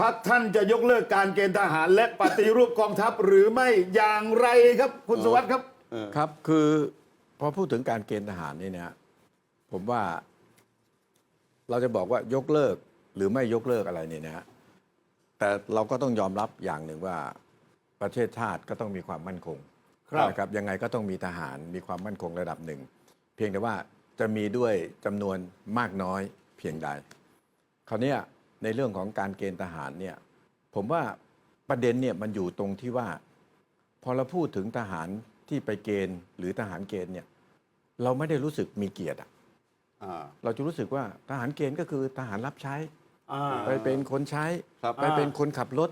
พักท่านจะยกเลิกการเกณฑ์ทหารและปฏิรูปกองทัพหรือไม่อย่างไรครับ คุณสวัสดิ์ครับ ครับคือพอพูดถึงการเกณฑ์ทหารนี่เนี่ยผมว่า เราจะบอกว่ายกเลิกหรือไม่ยกเลิกอะไรเนี่ยนะฮะแต่เราก็ต้องยอมรับอย่างหนึ่งว่าประเทศชาติก็ต้องมีความมั่นคงครับนะครับยังไงก็ต้องมีทหารมีความมั่นคงระดับหนึ่ง เพียงแต่ว่าจะมีด้วยจำนวนมากน้อยเพียงใดคราวเนี้ย ในเรื่องของการเกณฑ์ทหารเนี่ยผมว่าประเด็นเนี่ยมันอยู่ตรงที่ว่า พอเราพูดถึงทหารที่ไปเกณฑ์หรือทหารเกณฑ์เนี่ยเราไม่ได้รู้สึกมีเกียรติอะอ่าเราจะรู้สึกว่าทหารเกณฑ์ก็คือทหารรับใช้อ่าไปเป็นคนใช้ครับไปเป็นคนขับรถ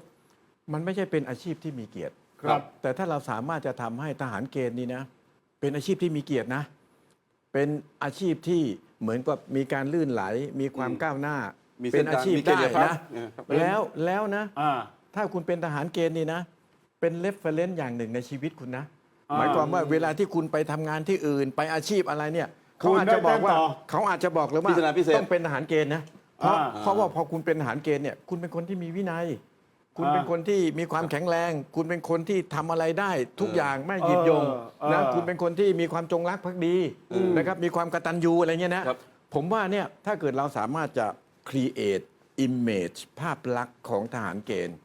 มันไม่ใช่เป็นอาชีพที่มีเกียรติครับ แต่ถ้าเราสามารถจะทำให้ทหารเกณฑ์นี่นะ เป็นอาชีพที่มีเกียรตินะ เป็นอาชีพที่เหมือนกับมีการลื่นไหล มีความอืมก้าวหน้า มีเป็เส้นนอาทางชีพมีเกียรได้ติภาพนะ เออครับ แล้วแล้วนะ อ่า ถ้าคุณเป็นทหารเกณฑ์นี่นะ เป็นเลฟเฟรนซ์อย่างหนึ่งในชีวิตคุณนะ อ่าหมายความว่าเวลาที่คุณไปทำงานที่อื่น ไปอาชีพอะไรเนี่ยคุเขาณอาจจะบอกว่าได้แต้มต่อเขาอาจจะบอกเลยว่าพิจารณาพิเศษต้องเป็นทหารเกณฑ์นะเพราะอ่าเพราะว่าพอคุณเป็นทหารเกณฑ์เนี่ยคุณเป็นคนที่มีวินัย คุณอ่าเป็นคนที่มีความแข็งแรง คุณเป็นคนที่ทำอะไรได้ ทุกอย่างไม่หยิบยงเออนะเออ คุณเป็นคนที่มีความจงรักภักดีนะครับมีความกตัญญูอะไรเงี้ยนะครับ ผมว่าเนี่ยถ้าเกิดเราสามารถจะ create image ภาพลักษณ์ของทหารเกณฑ์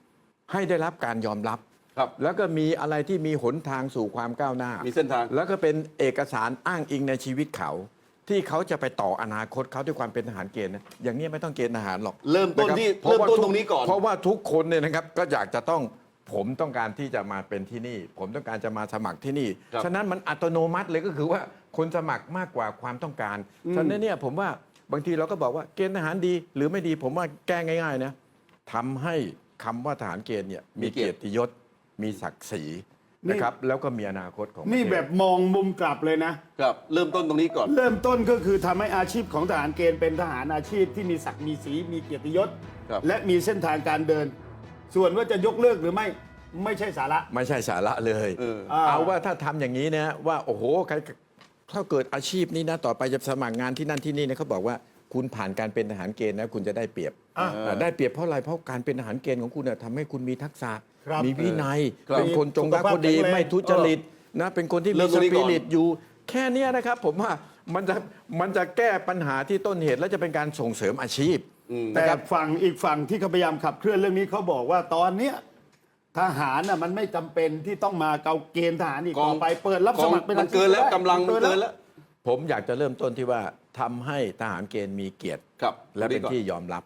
ให้ได้รับการยอมรับ ครับ แล้วก็มีอะไรที่มีหนทางสู่ความก้าวหน้า มีเส้นทาง แล้วก็เป็นเอกสารอ้างอิงในชีวิตเขา ที่เขาจะไปต่ออนาคตเขาด้วยความเป็นทหารเกณฑ์นะอย่างนี้ไม่ต้องเกณฑ์ทหารหรอกเริ่มต้นที่ะคบเริ่มต้นพาะว่าตรงนี้ก่อน เพราะว่าทุกคนเนี่ยนะครับก็อยากจะต้องผมต้องการที่จะมาเป็นที่นี่ ผมต้องการจะมาสมัครที่นี่ ครับ ฉะนั้นมันอัตโนมัติเลยก็คือว่าคนสมัครมากกว่าความต้องการ ฉะนั้นเนี่ยผมว่า บางทีเราก็บอกว่าเกณฑ์ทหารดี หรือไม่ดีผมว่าแก้ง่ายๆนะทำให้คำว่าทหารเกณฑ์เนี่ยมีเกียรติยศมีศักดิ์ศรีนะครับแล้วก็มีอนาคตของประเทศนี่แบบมองมุมกลับเลยนะ ครับ เริ่มต้นตรงนี้ก่อน เริ่มต้นก็คือทำให้อาชีพของทหารเกณฑ์เป็นทหารอาชีพที่มีศักดิ์มีสีมีเกียรติยศ ครับ และมีเส้นทางการเดิน ส่วนว่าจะยกเลิกหรือไม่ไม่ใช่สาระ ไม่ใช่สาระเลย เอออ่าเอาว่าถ้าทำอย่างนี้นะว่า โอ้โหใคร ถ้าเกิดอาชีพนี้นะต่อไปจะสมัครงานที่นั่นที่นี่นะเขาบอกว่าคุณผ่านการเป็นทหารเกณฑ์นะคุณจะได้เปรียบอ่าอ่าได้เปรียบเพราะอะไรเพราะการเป็นทหารเกณฑ์ของคุณน่ะทำให้คุณมีทักษะ ครับมีวินัย ครับเป็นคนจงรักสุขภาพภักดีแข็งแรง ไม่ทุจริตนะเป็นคนที่เริ่มีมตสรงนี้ก่ปิอน ริตอยู่ แค่เนี้ยนะครับ ผมว่ามันจะมันจะแก้ปัญหาที่ต้นเหตุและจะเป็นการส่งเสริมอาชีพแต่นะครับ ฝั่งอีกฝั่งที่เขาพยายามขับเคลื่อนเรื่องนี้เขาบอกว่าตอนเนี้ย ทหารน่ะมันไม่จำเป็นที่ต้องมาเกาเกณฑ์ทหารอีกกองต่อไปเปิดรับสมัครเป็นมันเกินแล้วอาชีพกำลังมันได้เกินแล้วผมอยากจะเริ่มต้นที่ว่าทำให้ทหารเกณฑ์มีเกียรติ ครับและเป็นก่อที่ยอมรับ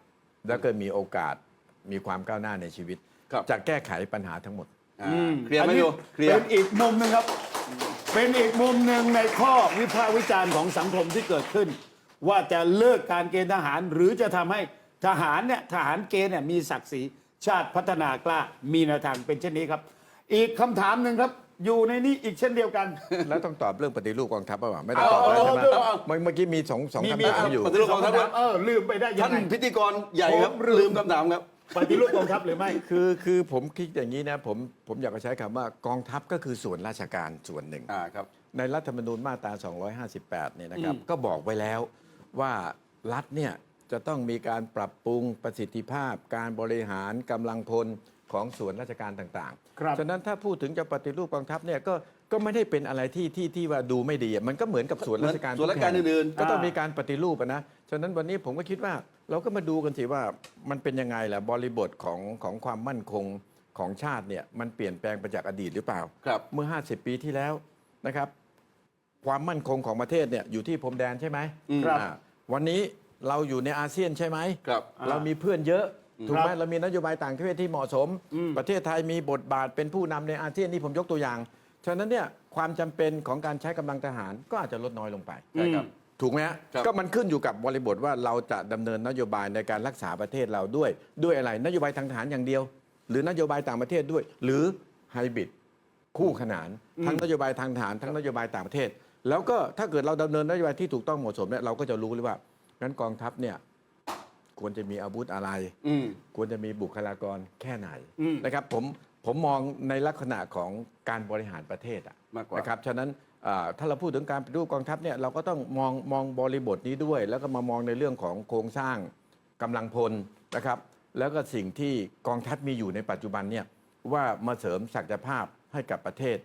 แล้วก็มีโอกาสมีความก้าวหน้าในชีวิต ครับจะแก้ไขปัญหาทั้งหมด อ่าอืมเคลียร์ไหมอันนี้โยเคลียร์ เป็นอีกมุมหนึงครับ เป็นอีกมุมหนึ่งในข้อวิพากษ์วิจารณ์ของสังคมที่เกิดขึ้น ว่าจะเลิกการเกณฑ์ทหารหรือจะทำให้ทหารเนี่ยทหารเกณฑ์เนี่ยมีศักดิ์ศรี ชาติพัฒนากล้ามีแนวทางเป็นเช่นนี้ครับ อีกคำถามหนึ่งครับ อยู่ในนี้อีกเช่นเดียวกัน แล้วต้องตอบเรื่องปฏิรูปกองทัพป่าวะไม่ได้เอาตอบแล้วเอาใช่ไหมเอาเอา เมื่อเมื่อกี้มีสองสองมี คำถามอยู่ ปฏิรูปกองทัพ เออลืมไปได้ยัท่างนไง พิธีกรใหญ่ครับ ผมลืม ลืมคำถามครับ ปฏิรูปกองทัพหรือไม่ คือคือผมคิดอย่างนี้นะผมผมอยากจะใช้คำว่ากองทัพก็คือส่วนราชการส่วนหนึ่ง อ่าครับ ในรัฐธรรมนูญมาตรา 258 เนี่ยนะครับอืมก็บอกไว้แล้วว่ารัฐเนี่ย จะต้องมีการปรับปรุงประสิทธิภาพ การบริหารกำลังพลของส่วนราชการต่างครับฉะนั้นถ้าพูดถึงจะปฏิรูปกองทัพเนี่ยก็ก็ไม่ได้เป็นอะไรที่ที่ที่ว่าดูไม่ดีอะมันก็เหมือนกับส่วนราชการส่วนราชการทุแห่งอื่นๆก็ต้องมีการปฏิรูปอะนะ ฉะนั้นวันนี้ผมก็คิดว่าเราก็มาดูกันสิว่ามันเป็นยังไงล่ะบริบทของของความมั่นคงของชาติเนี่ยมันเปลี่ยนแปลงไปจากอดีตหรือเปล่าครับเมื่อ 50 ปีที่แล้วนะครับ ความมั่นคงของประเทศเนี่ยอยู่ที่พรมแดนใช่ไหมอืมครับอ่าวันนี้ เราอยู่ในอาเซียนใช่ไหม ครับ เรามีเพื่อนเยอะถูกไหมครับเรามีนโยบายต่างประเทศที่เหมาะสมอืมประเทศไทยมีบทบาทเป็นผู้นำในอาเซียนนี่ผมยกตัวอย่าง ฉะนั้นเนี่ยความจำเป็นของการใช้กำลังทหารก็อาจจะลดน้อยลงไป ใช่ครับ ถูกไหมฮะครับ ก็มันขึ้นอยู่กับบริบทว่าเราจะดำเนินนโยบายในการรักษาประเทศเราด้วย ด้วยอะไรนโยบายทางทหารอย่างเดียว หรือนโยบายต่างประเทศด้วย หรือไฮบริดคู่ขนานทั้งนโยบายทางทหารทั้งนโยบายต่างประเทศ แล้วก็ถ้าเกิดเราดำเนินนโยบายที่ถูกต้องเหมาะสมเนี่ยเราก็จะรู้เลยว่า งั้นกองทัพเนี่ยควรจะมีอาวุธอะไร อืม ควรจะมีบุคลากรแค่ไหนอืมนะครับผมผมมองในลักษณะของการบริหารประเทศอะมากกว่า นะครับฉะนั้นอ่าถ้าเราพูดถึงการปฏิรูปกองทัพเนี่ยเราก็ต้องมองมองบริบทนี้ด้วย แล้วก็มามองในเรื่องของโครงสร้างกำลังพลนะครับ แล้วก็สิ่งที่กองทัพมีอยู่ในปัจจุบันเนี่ยว่ามาเสริมศักยภาพให้กับประเทศ